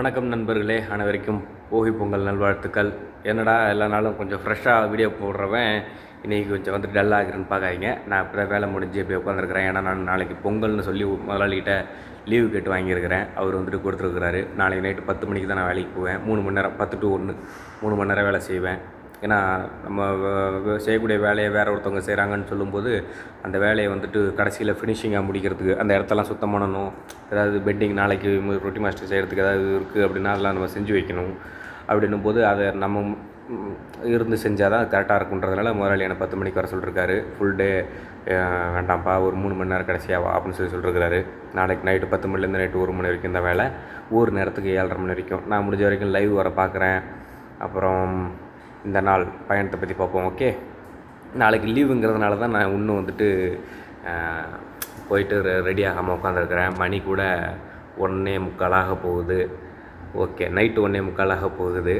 வணக்கம் நண்பர்களே அனைவருக்கும் போகி பொங்கல் நல்வாழ்த்துக்கள். என்னடா எல்லா நாளும் கொஞ்சம் ஃப்ரெஷ்ஷாக வீடியோ போடுறவன் இன்றைக்கி கொஞ்சம் வந்து டல் ஆகுறேன்னு பார்க்காதீங்க. நான் இப்போ வேலை முடிஞ்சு இப்போ உட்காந்துருக்கிறேன் ஏன்னா நான் நாளைக்கு பொங்கல்னு சொல்லி முதலாளிகிட்ட லீவு கேட்டு வாங்கியிருக்கிறேன். அவர் வந்துட்டு கொடுத்துருக்குறாரு. நாளைக்கு நைட்டு பத்து மணிக்கு தான் நான் வேலைக்கு போவேன். மூணு மணி நேரம் பத்து டு ஒன்று மூணு மணி நேரம் வேலை செய்வேன். ஏன்னா நம்ம வ- செய்யக்கூடிய வேலையை வேறு ஒருத்தவங்க செய்கிறாங்கன்னு சொல்லும்போது அந்த வேலையை வந்துட்டு கடைசியில் ஃபினிஷிங்காக முடிக்கிறதுக்கு அந்த இடத்தெல்லாம் சுத்தம் பண்ணணும். ஏதாவது பெட்டிங் நாளைக்கு ரொட்டி மாஸ்டர் செய்கிறதுக்கு ஏதாவது இருக்குது அப்படின்னா அதெல்லாம் நம்ம செஞ்சு வைக்கணும். அப்படின்னும் போது அதை நம்ம இருந்து செஞ்சால் தான் கரெக்டாக இருக்குன்றதுனால முதலாளி என்னை பத்து மணிக்கு வர சொல்லியிருக்காரு ஃபுல் டே வேண்டாம்ப்பா ஒரு மூணு மணி நேரம் கடைசியாக வா அப்படின்னு சொல்லி சொல்லியிருக்காரு நாளைக்கு நைட்டு பத்து மணிலேருந்து நைட்டு ஒரு மணி வரைக்கும் இந்த வேலை. ஒரு நேரத்துக்கு ஏழரை மணி வரைக்கும். நான் முடிஞ்ச வரைக்கும் லைவ் வர பார்க்குறேன் அப்புறம் இந்த நாள் பயணத்தை பற்றி பார்ப்போம் ஓகே நாளைக்கு லீவுங்கிறதுனால தான் நான் இன்னும் வந்துட்டு போயிட்டு ரெடி ஆகாமல் உட்காந்துருக்கிறேன் மணி கூட ஒன்றே முக்காலாக போகுது. ஓகே நைட்டு ஒன்றே முக்காலாக போகுது.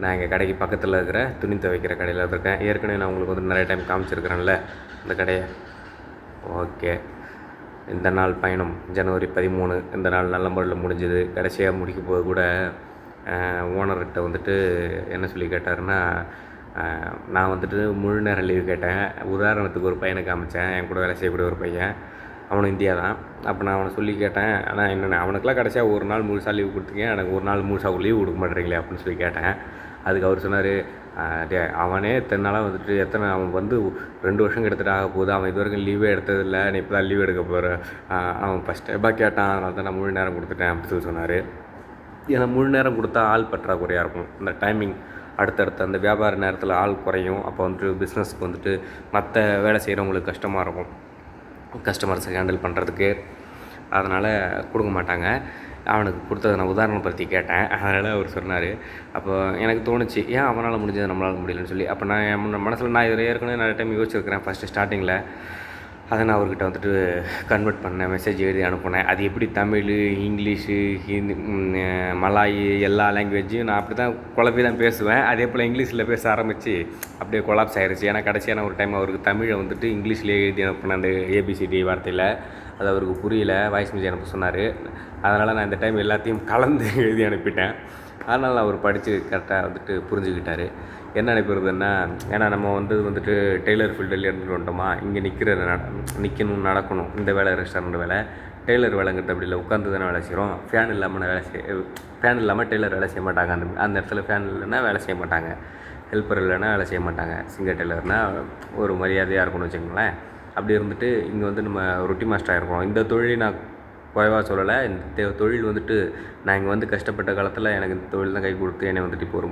நான் எங்கள் கடைக்கு பக்கத்தில் இருக்கிற துணி துவைக்கிற கடையில் இருக்கேன். ஏற்கனவே நான் உங்களுக்கு வந்து நிறைய டைம் காமிச்சிருக்கிறேன்ல இந்த கடையை. ஓகே இந்த நாள் பயணம் ஜனவரி பதிமூணு. இந்த நாள் நல்ல முறையில் முடிஞ்சது. கடைசியாக முடிக்க போது கூட ஓனர்கிட்ட வந்துட்டு என்ன சொல்லி கேட்டாருன்னா நான் வந்துட்டு முழு நேரம் லீவு கேட்டேன். உதாரணத்துக்கு ஒரு பையனை காமிச்சேன். என் கூட வேலை செய்யக்கூடிய ஒரு பையன். அவனும் இந்தியா தான். அப்போ நான் அவனை சொல்லி கேட்டேன். ஆனால் என்னென்ன அவனுக்குலாம் கடைசியாக ஒரு நாள் முழுசாக லீவு கொடுத்துருக்கேன் எனக்கு ஒரு நாள் முழுசாக லீவு கொடுக்க மாட்டேறீங்களே அப்படின்னு சொல்லி கேட்டேன். அதுக்கு அவர் சொன்னார் அவனே இத்தனை நாளாக வந்துட்டு எத்தனை அவன் வந்து ரெண்டு வருஷம் கிட்டத்தட்ட ஆக போகுது. அவன் இது வரைக்கும் லீவே எடுத்ததில்லை. நீ இப்போ தான் லீவ் எடுக்க போகிற அவன் ஃபஸ்ட் டைமாக கேட்டான் அதனால தான் நான் முழு நேரம் கொடுத்துட்டேன் அப்படின்னு சொல்லி சொன்னார். ஏன்னா முழு நேரம் கொடுத்தா ஆள் பற்றாக்குறையாக இருக்கும். அந்த டைமிங் அடுத்தடுத்த அந்த வியாபார நேரத்தில் ஆள் குறையும். அப்போ வந்துட்டு பிஸ்னஸ்க்கு வந்துட்டு மற்ற வேலை செய்கிறவங்களுக்கு கஷ்டமாக இருக்கும். கஸ்டமர்ஸை ஹேண்டில் பண்ணுறதுக்கு அதனால் கொடுக்க மாட்டாங்க. அவனுக்கு கொடுத்ததை நான் உதாரணப்படுத்தி கேட்டேன். அதனால் அவர் சொன்னார். அப்போ எனக்கு தோணுச்சு ஏன் அவனால் முடிஞ்சது நம்மளால் முடியலன்னு சொல்லி. அப்போ நான் என் மனசில் நான் இதில் ஏற்கனவே நிறைய டைம் யோசிச்சிருக்கிறேன். ஃபஸ்ட்டு ஸ்டார்டிங்கில் அதை நான் அவர்கிட்ட வந்துட்டு கன்வெர்ட் பண்ணேன் மெசேஜ் எழுதி அனுப்புனேன். அது எப்படி Tamil English Hindi Malay Malay எல்லா லாங்குவேஜையும் நான் அப்படி தான் குழப்பி தான் பேசுவேன். அதே போல் இங்கிலீஷில் பேச ஆரம்பித்து அப்படியே கொலாப்ஸ் ஆயிருச்சு. ஏன்னா கடைசியான ஒரு டைம் அவருக்கு தமிழை வந்துட்டு இங்கிலீஷ்லேயே எழுதி அனுப்புனேன் அந்த ஏபிசிடி வார்த்தையில். அது அவருக்கு புரியல வாய்ஸ் மெசேஜ் அனுப்ப சொன்னார். அதனால் நான் இந்த டைம் எல்லாத்தையும் கலந்து எழுதி அனுப்பிட்டேன். அதனால் அவர் படித்து கரெக்டாக வந்துட்டு புரிஞ்சுக்கிட்டார். என்ன அனுப்பிடுறதுன்னா ஏன்னா நம்ம வந்து வந்துட்டு டெய்லர் ஃபீல்டில் இருந்துட்டு வந்துட்டோமா இங்கே நிற்கிற நிற்கணும் நடக்கணும் இந்த வேலை ரெஸ்டாரண்ட் வேலை டெய்லர் வேலைங்கிறது அப்படி இல்லை உட்காந்து தானே வேலை செய்கிறோம் ஃபேன் இல்லாமல் வேலை செய்ய ஃபேன் இல்லாமல் டெய்லர் வேலை செய்ய மாட்டாங்க. அந்த அந்த இடத்துல ஃபேன் இல்லைன்னா வேலை செய்ய மாட்டாங்க. ஹெல்ப்பர் இல்லைன்னா வேலை செய்ய மாட்டாங்க. சிங்கர் டெய்லர்னால் ஒரு மரியாதையாக இருக்கும்னு வச்சுக்கோங்களேன். அப்படி இருந்துட்டு இங்கே வந்து நம்ம ரொட்டி மாஸ்டராக இருக்கிறோம் இந்த தொழிலை நான் குறைவாக சொல்லலை. இந்த தே தொழில் வந்துட்டு நான் இங்கே வந்து கஷ்டப்பட்ட காலத்தில் எனக்கு இந்த தொழில் தான் கை கொடுத்து என்னை வந்துட்டு இப்போ ஒரு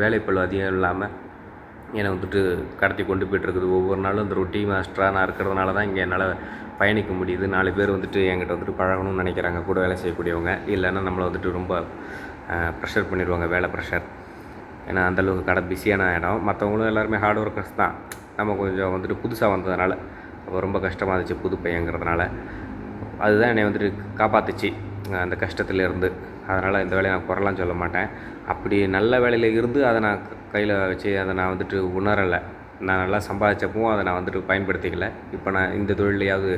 வேலைப்பளு அதிகம் இல்லாமல் என்னை வந்துட்டு கடத்தி கொண்டு போயிட்டுருக்குது ஒவ்வொரு நாளும் இந்த ரொட்டி மாஸ்டராக நான் இருக்கிறதுனால தான் இங்கே என்னால் பயணிக்க முடியுது. நாலு பேர் வந்துட்டு என்கிட்ட வந்துட்டு பழகணும்னு நினைக்கிறாங்க. கூட வேலை செய்யக்கூடியவங்க. இல்லைன்னா நம்மளை வந்துட்டு ரொம்ப ப்ரெஷர் பண்ணிடுவாங்க. வேலை ப்ரெஷர் ஏன்னா அந்தளவுக்கு கடை பிஸியான இடம். மற்றவங்களும் எல்லாருமே ஹார்ட் ஒர்க்கர்ஸ் தான். நம்ம கொஞ்சம் வந்துட்டு புதுசாக வந்ததுனால ரொம்ப கஷ்டமாக இருந்துச்சு புது பையங்கிறதுனால. அதுதான் என்னை வந்துட்டு காப்பாத்துச்சு. அந்த கஷ்டத்துலேருந்து. அதனால் இந்த வேலையை நான் குறலாம் சொல்ல மாட்டேன். அப்படி நல்ல வேலையில் இருந்து அதை நான் கையில் வச்சு அதை நான் வந்துட்டு உணரலை. நான் நல்லா சம்பாதிச்சப்பவும் அதை நான் வந்துட்டு பயன்படுத்திக்கல. இப்போ நான் இந்த தொழிலையாவது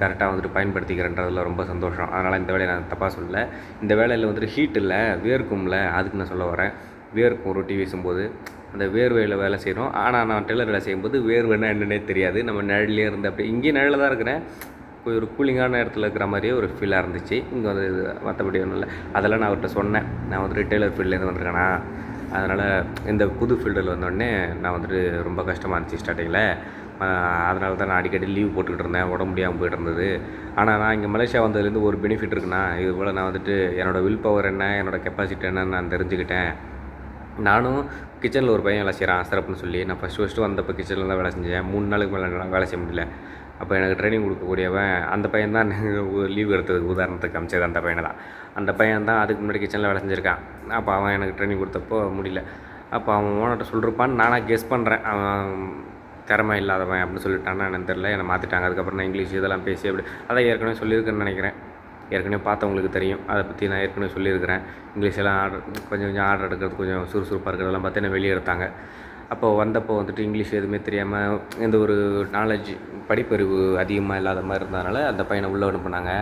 கரெக்டாக வந்துட்டு பயன்படுத்திக்கிறேன்றதில் ரொம்ப சந்தோஷம். அதனால் இந்த வேலையை நான் தப்பாக சொல்லலை. இந்த வேலையில் வந்துட்டு ஹீட் இல்லை வேர்க்கும்ல அதுக்கு நான் சொல்ல வரேன். வேர்க்கும் ரொட்டி வீசும்போது அந்த வேர்வையில் வேலை செய்கிறோம் ஆனால் நான் டெய்லர் வேலை செய்யும்போது வேர்வைன்னா என்னென்னே தெரியாது. நம்ம நிழல்லே இருந்து அப்படி இங்கேயும் நிழலில் தான் இருக்கிறேன். ஒரு கூலிங்கான இடத்துல இருக்கிற மாதிரியே ஒரு ஃபீலாக இருந்துச்சு. இங்கே வந்து இது மற்றபடி ஒன்றும் இல்லை. அதெல்லாம் நான் அவர்கிட்ட சொன்னேன். நான் வந்துட்டு ரிட்டைலர் ஃபீல்ட்லேருந்து வந்திருக்கேனா? அதனால் இந்த புது ஃபீல்டில் வந்தோடனே நான் வந்துட்டு ரொம்ப கஷ்டமாக இருந்துச்சு ஸ்டார்டிங்கில் அதனால தான் நான் அடிக்கடி லீவ் போட்டுக்கிட்டு இருந்தேன். உடம்பு முடியாமல் போயிட்டு இருந்தது. ஆனால் நான் இங்கே மலேசியா வந்ததுலேருந்து ஒரு பெனிஃபிட் இருக்குண்ணா இது போல் நான் வந்துட்டு என்னோடய வில் பவர் என்ன என்னோடய கெப்பாசிட்டி என்னன்னு நான் தெரிஞ்சுக்கிட்டேன். நானும் கிச்சனில் ஒரு பையன் வேலை செய்கிறான் சிறப்புன்னு சொல்லி. நான் ஃபஸ்ட்டு ஃபஸ்ட்டு வந்தப்போ கிச்சனில் தான் வேலை செஞ்சேன். மூணு நாளுக்கு மேலே வேலை செய்ய முடியல. அப்போ எனக்கு ட்ரைனிங் கொடுக்கக்கூடியவன் அந்த பையன் தான் லீவ் எடுத்ததுக்கு உதாரணத்துக்கு அமைச்சது அந்த பையனை தான் அந்த பையன் தான் அதுக்கு முன்னாடி கிச்சனில் வேலை செஞ்சுருக்கான். அப்போ அவன் எனக்கு ட்ரைனிங் கொடுத்தப்போ முடியல. அப்போ அவன் ஓனர்கிட்ட சொல்லிருப்பான்னு நானாக கெஸ் பண்ணுறேன் அவன் திறமை இல்லாதவன் அப்படின்னு சொல்லிட்டான்னா எனக்கு தெரில என்னை மாற்றிட்டாங்க அதுக்கப்புறம் நான் இங்கிலீஷ் இதெல்லாம் பேசி அப்படி அதான் ஏற்கனவே சொல்லியிருக்கேன்னு நினைக்கிறேன். ஏற்கனவே பார்த்தவங்களுக்கு தெரியும். அதை பற்றி நான் ஏற்கனவே சொல்லியிருக்கிறேன். இங்கிலீஷ் எல்லாம் ஆர்டர் கொஞ்சம் கொஞ்சம் ஆர்டர் எடுக்கிறது கொஞ்சம் சுறுசுறுப்பாக இருக்கிறதெல்லாம் பார்த்து என்னை வெளியே எடுத்தாங்க. அப்போ வந்தப்போ வந்துட்டு இங்கிலீஷ் எதுவுமே தெரியாமல் எந்த ஒரு நாலேஜ் படிப்பறிவு அதிகமாக இல்லாத மாதிரி இருந்ததுனால அந்த பையனை உள்ளே அனுப்புனாங்க.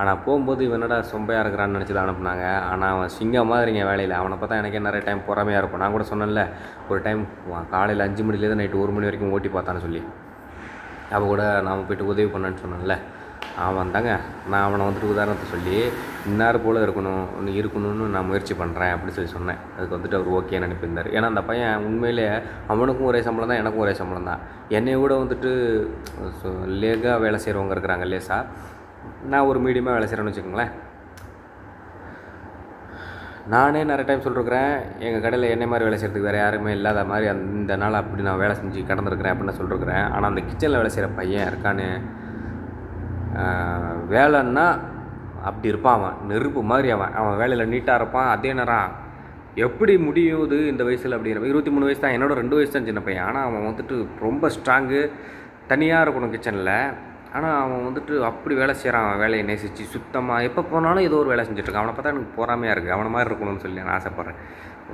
ஆனால் போகும்போது இவனடா சொம்பையாக இருக்கிறான்னு நினச்சி தான் அனுப்புனாங்க. ஆனால் அவன் சிங்கம் மாதிரிங்க வேலையில். அவனை பார்த்தா எனக்கே நிறைய டைம் பொறாமையாக இருக்கும். நான் கூட சொன்னேன்ல ஒரு டைம் காலையில் அஞ்சு மணிலேருந்து நைட்டு ஒரு மணி வரைக்கும் ஓட்டி பார்த்தான்னு சொல்லி. அவன் கூட நாம் போய்ட்டு உதவி பண்ணேன்னு சொன்னேன்ல. அவன் தாங்க நான் அவனை வந்துட்டு உதாரணத்தை சொல்லி இன்னார் போல் இருக்கணும் ஒன்று இருக்கணும்னு நான் முயற்சி பண்ணுறேன் அப்படின்னு சொல்லி சொன்னேன். அதுக்கு வந்துட்டு அவர் ஓகே அனுப்பியிருந்தார் ஏன்னா அந்த பையன் உண்மையிலே அவனுக்கும் ஒரே சம்பளம் தான் எனக்கும் ஒரே சம்பளம் தான். என்னை விட வந்துட்டு லேகாக வேலை செய்கிறவங்க இருக்கிறாங்க லேசா. நான் ஒரு மீடியமாக வேலை செய்கிறேன்னு வச்சுக்கோங்களேன். நானே நிறைய டைம் சொல்லிருக்கிறேன் எங்கள் கடையில் என்னை மாதிரி வேலை செய்கிறதுக்கு வேறு யாருமே இல்லாத மாதிரி அந்த நாள் அப்படி நான் வேலை செஞ்சு கடந்துருக்கிறேன் அப்படின்னு நான் சொல்லிருக்கிறேன். ஆனால் அந்த கிச்சனில் வேலை செய்கிற பையன் இருக்கான்னு வேலைன்னா அப்படி இருப்பான் அவன். நெருப்பு மாதிரி அவன். அவன் வேலையில் நீட்டாக இருப்பான். அதே நேரம் எப்படி முடியுது இந்த வயசில் அப்படிங்கிற இருபத்தி மூணு வயசு தான். என்னோட ரெண்டு வயசு தான் சின்ன பையன். ஆனால் அவன் வந்துட்டு ரொம்ப ஸ்ட்ராங்கு தனியாக இருக்கணும் கிச்சனில் ஆனால் அவன் வந்துட்டு அப்படி வேலை செய்கிறான் அவன் வேலையை நேசித்து சுத்தமாக எப்போ போனாலும் ஏதோ ஒரு வேலை செஞ்சுட்ருக்கான். அவனை பார்த்தா எனக்கு பொறாமையாக இருக்குது அவனை மாதிரி இருக்கணும்னு சொல்லி நான் ஆசைப்பட்றேன்.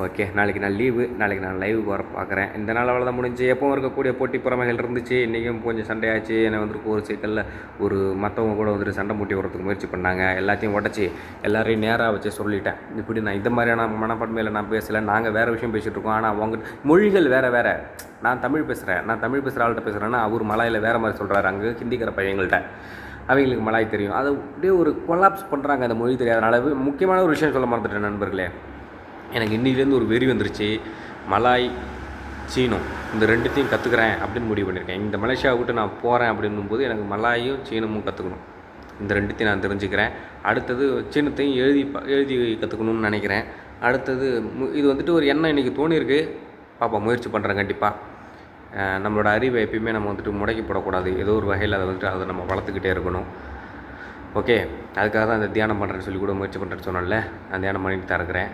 ஓகே நாளைக்கு நான் லீவு நாளைக்கு நான் லைவ் வர பார்க்குறேன் இந்த நாள் அவ்வளோதான் முடிஞ்சு. எப்பவும் இருக்கக்கூடிய போட்டி பொறாமைகள் இருந்துச்சு. இன்றைக்கும் கொஞ்சம் சண்டையாச்சு என்னை வந்துட்டு ஒரு சைக்கிளில் ஒரு மற்றவங்க கூட வந்துட்டு சண்டை மூட்டி வரதுக்கு முயற்சி பண்ணாங்க. எல்லாத்தையும் உடச்சி எல்லாரையும் நேராக வச்சு சொல்லிட்டேன். இப்படி நான் இந்த மாதிரியான மனப்பான்மையில் நான் பேசலை. நாங்கள் வேறு விஷயம் பேசிகிட்டு இருக்கோம். ஆனால் அவங்க மொழிகள் வேறு வேறு. நான் தமிழ் பேசுகிறேன் நான் தமிழ் பேசுகிற ஆள்கிட்ட பேசுகிறேன்னா அவர் மலையில் வேறு மாதிரி சொல்கிறாரு அங்கே ஹிந்திக்கிற பையங்கள்கிட்ட. அவங்களுக்கு மலாய் தெரியும். அது அப்படியே ஒரு கொலாப்ஸ் பண்ணுறாங்க அந்த மொழி தெரியாதனால முக்கியமான ஒரு விஷயம் சொல்ல மறந்துட்டேன் நண்பர்களே. எனக்கு இன்னிலேருந்து ஒரு வெறி வந்துருச்சு. மலாய் சீனம் இந்த ரெண்டுத்தையும் கற்றுக்குறேன் அப்படின்னு முடிவு பண்ணியிருக்கேன் இந்த மலேசியாவை விட்டு நான் போகிறேன் அப்படின்னும் போது எனக்கு மலாயும் சீனமும் கற்றுக்கணும் இந்த ரெண்டுத்தையும் நான் தெரிஞ்சுக்கிறேன். அடுத்தது சீனத்தையும் எழுதி எழுதி கற்றுக்கணும்னு நினைக்கிறேன். அடுத்தது இது வந்துட்டு ஒரு எண்ணம் இன்றைக்கி தோணியிருக்கு. பாப்பா முயற்சி பண்ணுறேன் கண்டிப்பாக நம்மளோட அறிவை எப்பயுமே நம்ம வந்துட்டு முடக்கி போடக்கூடாது. ஏதோ ஒரு வகையில் அதை வந்துட்டு அதை நம்ம வளர்த்துக்கிட்டே இருக்கணும். ஓகே? அதுக்காக தான் இந்த தியானம் பண்ணுறேன்னு சொல்லி கூட முயற்சி பண்ணுறேன்னு சொன்னேன்ல. நான் தியானம் பண்ணிட்டு தான் இருக்கிறேன்.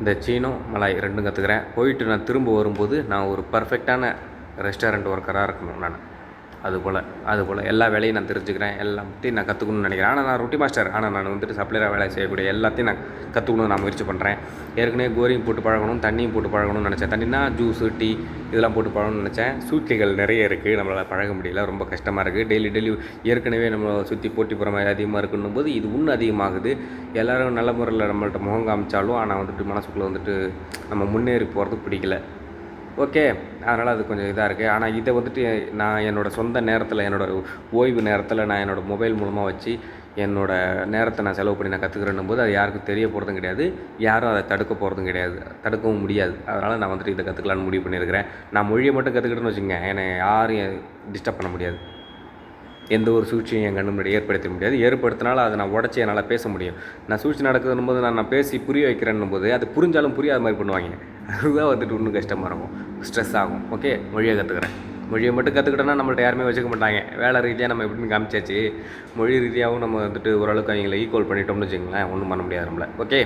இந்த சீனம் மலாய் ரெண்டும் கற்றுக்கிறேன் போயிட்டு நான் திரும்ப வரும்போது நான் ஒரு பர்ஃபெக்டான ரெஸ்டாரண்ட் ஒர்க்கராக இருக்கணும் நான். அதுபோல் அதுபோல். எல்லா வேலையும் நான் தெரிஞ்சுக்கிறேன். எல்லாத்தையும் நான் கற்றுக்கணும்னு நினைக்கிறேன். ஆனால் நான் ரொட்டி மாஸ்டர் ஆனால் நான் வந்துட்டு சப்ளையராக வேலை செய்யக்கூடிய எல்லாத்தையும் நான் கற்றுக்கணும்னு நான் முயற்சி பண்ணுறேன் ஏற்கனவே கோரியும் போட்டு பழகணும் தண்ணியும் போட்டு பழகணும்னு நினச்சேன். தண்ணினா ஜூஸு டீ இதெல்லாம் போட்டு பழகணும்னு நினச்சேன். சூழ்ச்சிகள் நிறைய இருக்குது நம்மளால் பழக முடியல. ரொம்ப கஷ்டமாக இருக்குது டெய்லி டெய்லி ஏற்கனவே நம்ம சுற்றி போட்டி போகிற மாதிரி அதிகமாக இருக்குன்னும் போது இது இன்னும் அதிகமாகுது. எல்லோரும் நல்ல முறையில் நம்மள்ட்ட முகம் காமிச்சாலும் ஆனால் வந்துட்டு மனசுக்குள்ளே வந்துட்டு நம்ம முன்னேறி போகிறதுக்கு பிடிக்கல. ஓகே அதனால் அது கொஞ்சம் இதாக இருக்குது ஆனால் இதை வந்துட்டு நான் என்னோடய சொந்த நேரத்தில் என்னோடய ஓய்வு நேரத்தில் நான் என்னோடய மொபைல் மூலமாக வச்சு என்னோடய நேரத்தை நான் செலவு பண்ணி நான் கற்றுக்கிறேன்னும் போது அது யாருக்கும் தெரிய போகிறதும் கிடையாது. யாரும் அதை தடுக்க போகிறதும் கிடையாது. தடுக்கவும் முடியாது. அதனால் நான் வந்துட்டு இதை கற்றுக்கலான்னு முடிவு பண்ணியிருக்கிறேன். நான் மொழியை மட்டும் கற்றுக்கிட்டேன்னு வச்சுக்கோங்க. என்னை யாரும் டிஸ்டர்ப் பண்ண முடியாது. எந்த ஒரு சூழ்ச்சியும் என் கண்ணு முன்னாடி ஏற்படுத்த முடியாது. ஏற்படுத்தினாலும் அதை நான் உடச்சி என்னால் பேச முடியும். நான் சூழ்ச்சி நடக்குதுன்னும் போது நான் நான் பேசி புரிய வைக்கிறேன்னும் போது அது புரிஞ்சாலும் புரியாத மாதிரி பண்ணுவாங்க. அதுதான் வந்துட்டு இன்னும் கஷ்டமாக இருக்கும். ஸ்ட்ரெஸ் ஆகும். ஓகே மொழியை கற்றுக்கிறேன் மொழியை மட்டும் கற்றுக்கிட்டோன்னா நம்மள்ட்ட யாருமே வச்சுக்க மாட்டாங்க. வேலை ரீதியாக நம்ம எப்படின்னு காமிச்சாச்சு. மொழி ரீதியாகவும் நம்ம வந்துட்டு ஓரளவுக்கு அவங்களை ஈக்குவல் பண்ணிட்டோம்னு வச்சுங்களேன் ஒன்றும் பண்ண முடியாது நம்மள. ஓகே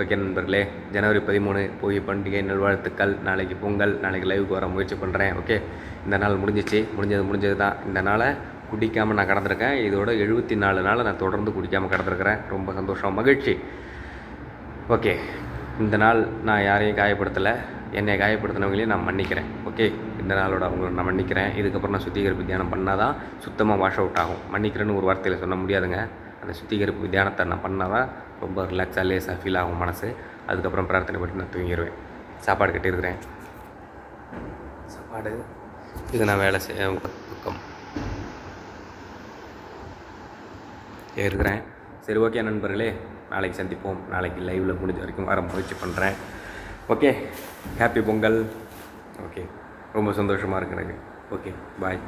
ஓகே நண்பர்களே. ஜனவரி பதிமூணு போய் பண்டிகை நல்வாழ்த்துக்கள். நாளைக்கு பொங்கல். நாளைக்கு லைவுக்கு வர முயற்சி பண்ணுறேன் ஓகே இந்த நாள் முடிஞ்சிச்சு. முடிஞ்சது முடிஞ்சது தான் இந்த நாளை குடிக்காமல் நான் கடந்திருக்கேன். இதோட எழுபத்தி நாலு நாள் நான் தொடர்ந்து குடிக்காமல் கடந்திருக்கிறேன். ரொம்ப சந்தோஷம் மகிழ்ச்சி. ஓகே. இந்த நாள் நான் யாரையும் காயப்படுத்தலை. என்னை காயப்படுத்தினவங்களையும் நான் மன்னிக்கிறேன். ஓகே. இந்த நாளோட அவங்கள நான் மன்னிக்கிறேன். இதுக்கப்புறம் நான் சுத்திகரிப்பு தியானம் பண்ணால் தான் சுத்தமாக வாஷ் அவுட் ஆகும். மன்னிக்கிறேன்னு ஒரு வார்த்தையில் சொல்ல முடியாதுங்க. அந்த சுத்திகரிப்பு தியானத்தை நான் பண்ணால் தான் ரொம்ப ரிலாக்ஸாக லேஸாக ஃபீல் ஆகும் மனசு. அதுக்கப்புறம் பிரார்த்தனை பண்ணி நான் தூங்கிடுவேன் சாப்பாடு கட்டியிருக்கிறேன். சாப்பாடு. இது நான் வேலை செய்ய பக்கம் இருக்கிறேன் சரி ஓகே நண்பர்களே நாளைக்கு சந்திப்போம். நாளைக்கு லைவில் முடிஞ்ச வரைக்கும் வர முயற்சி பண்ணுறேன் ஓகே ஹாப்பி பொங்கல். ஓகே ரொம்ப சந்தோஷமாக இருக்கு எனக்கு. Okay bye